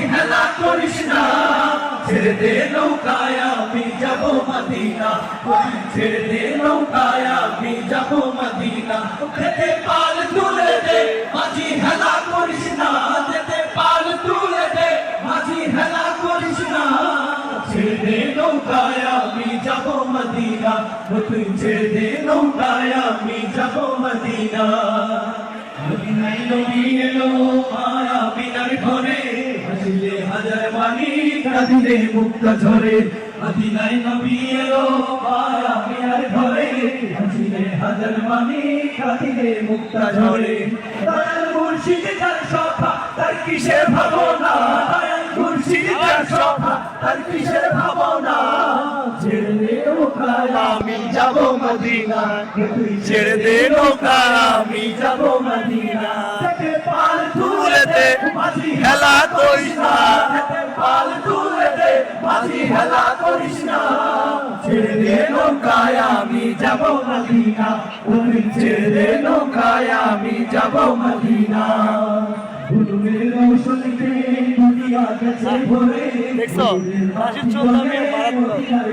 হেলা করিস না। ছেড়ে দে নৌকায়, আমি যাব মদিনা। ছেড়ে দে নৌকায়, আমি যাব মদিনা। যেতে পাল তুলে দে, মাঝি হেলা করিস না। যেতে পাল তুলে দে, মাঝি হেলা করিস না। ছেড়ে দে নৌকায়, আমি যাব মদিনা। তুই ছেড়ে দে নৌকায়, আমি যাব মদিনা। মদিনায় নবী এলো, মায়া বিনার ঘরে। হাসিলে হাজার মানি কাঁদিলে মুক্ত ঝরে। মদিনায় নবী এলো মায়া ঘরে। হাসিলে হাজার মানি কাঁদিলে ঝরে। দয়াল মুর্শিদ তার সভা, তার কিসের ভাবনা? দয়াল মুর্শিদ তার সভা, তার কিসের ভাবনা? ছেড়ে দে আমি যাব মদিনা ছেড়ে দে নৌকায় করিস না। পাল তুলে দে মাঝি হেলা করিস না ছেড়ে দে নৌকায় আমি যাব মদিনা। ছেড়ে দে নৌকায় আমি যাব মদিনা। রৌশনীতে দুনিয়া গেছে ভরে। দেখছ? রাশিদ চৌধুরী মারাত্মক।